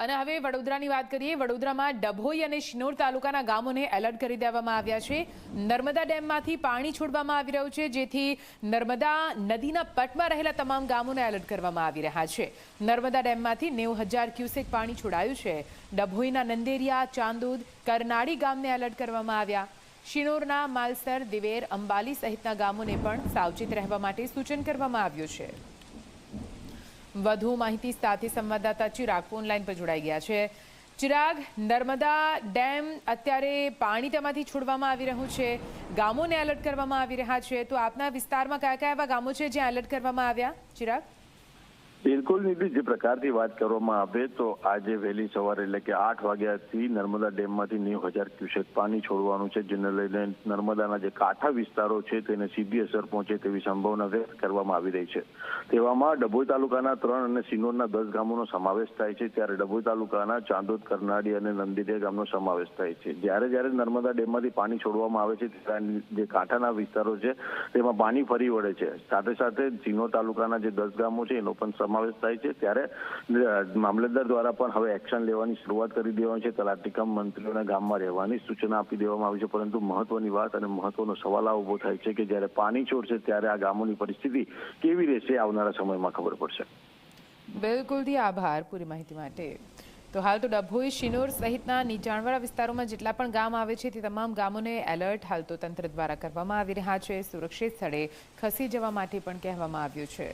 અને હવે વડોદરાની વાત કરીએ, વડોદરામાં ડભોઈ અને શિનોર તાલુકાના ગામોને એલર્ટ કરી દેવામાં આવ્યા છે. નર્મદા ડેમમાંથી પાણી છોડવામાં આવી રહ્યું છે, જેથી નર્મદા નદીના પટમાં રહેલા તમામ ગામોને એલર્ટ કરવામાં આવી રહ્યા છે. નર્મદા ડેમમાંથી નેવું હજાર ક્યુસેક પાણી છોડાયું છે. ડભોઈના નંદેરિયા, ચાંદોદ, કરનાળી ગામને એલર્ટ કરવામાં આવ્યા. શિનોરના માલસર, દિવેર, અંબાલી સહિતના ગામોને પણ સાવચેત રહેવા માટે સૂચન કરવામાં આવ્યું છે. વધુ માહિતી સાથે સંવાદદાતા ચિરાગ ફોન લાઈન પર જોડાઈ ગયા છે. ચિરાગ, નર્મદા ડેમ અત્યારે પાણી તેમાંથી છોડવામાં આવી રહ્યું છે. ગામોને એલર્ટ કરવામાં આવી રહ્યા છે. તો આપના વિસ્તારમાં કયા કયા એવા ગામો છે જ્યાં એલર્ટ કરવામાં આવ્યા? ચિરાગ? બિલકુલ નિધિ, જે પ્રકારથી વાત કરવામાં આવે તો આજે વહેલી સવારે એટલે કે આઠ વાગ્યાથી નર્મદા ડેમમાંથી નેવું હજાર ક્યુસેક પાણી છોડવાનું છે, જેને લઈને નર્મદાના જે કાંઠા વિસ્તારો છે તેને સીધી અસર પહોંચે તેવી સંભાવના વ્યક્ત કરવામાં આવી રહી છે. તેવામાં ડભોઈ તાલુકાના ત્રણ અને સિનોરના દસ ગામોનો સમાવેશ થાય છે, ત્યારે ડભોઈ તાલુકાના ચાંદોદ, કરનાળી અને નંદીરિયા ગામનો સમાવેશ થાય છે. જ્યારે જ્યારે નર્મદા ડેમમાંથી પાણી છોડવામાં આવે છે, ત્યારે જે કાંઠાના વિસ્તારો છે, તેમાં પાણી ફરી વળે છે. સાથે સાથે સિનોર તાલુકાના જે દસ ગામો છે, એનો પણ સમાવેશ થાય છે. ત્યારે મામલતદાર દ્વારા પણ હવે એક્શન લેવાની શરૂઆત કરી દેવાની છે. તલાટીકમ મંત્રીઓના ગામમાં રહેવાની સૂચના આપી દેવામાં આવી છે. પરંતુ મહત્વની વાત અને મહત્વનો સવાલ આ ઊભો થાય છે કે જ્યારે પાણી છોડશે ત્યારે આ ગામોની પરિસ્થિતિ કેવી રહેશે આવનારા સમયમાં ખબર પડશે. બિલકુલથી આભાર પૂરી માહિતી માટે. તો હાલ તો ડભોઈ, શિનોર સહિતના નીચાણવાળા વિસ્તારોમાં જેટલા પણ ગામ આવે છે તે તમામ ગામોને એલર્ટ હાલ તો તંત્ર દ્વારા કરવામાં આવી રહ્યા છે. સુરક્ષિત સ્થળે ખસી જવા માટે પણ કહેવામાં આવ્યું છે.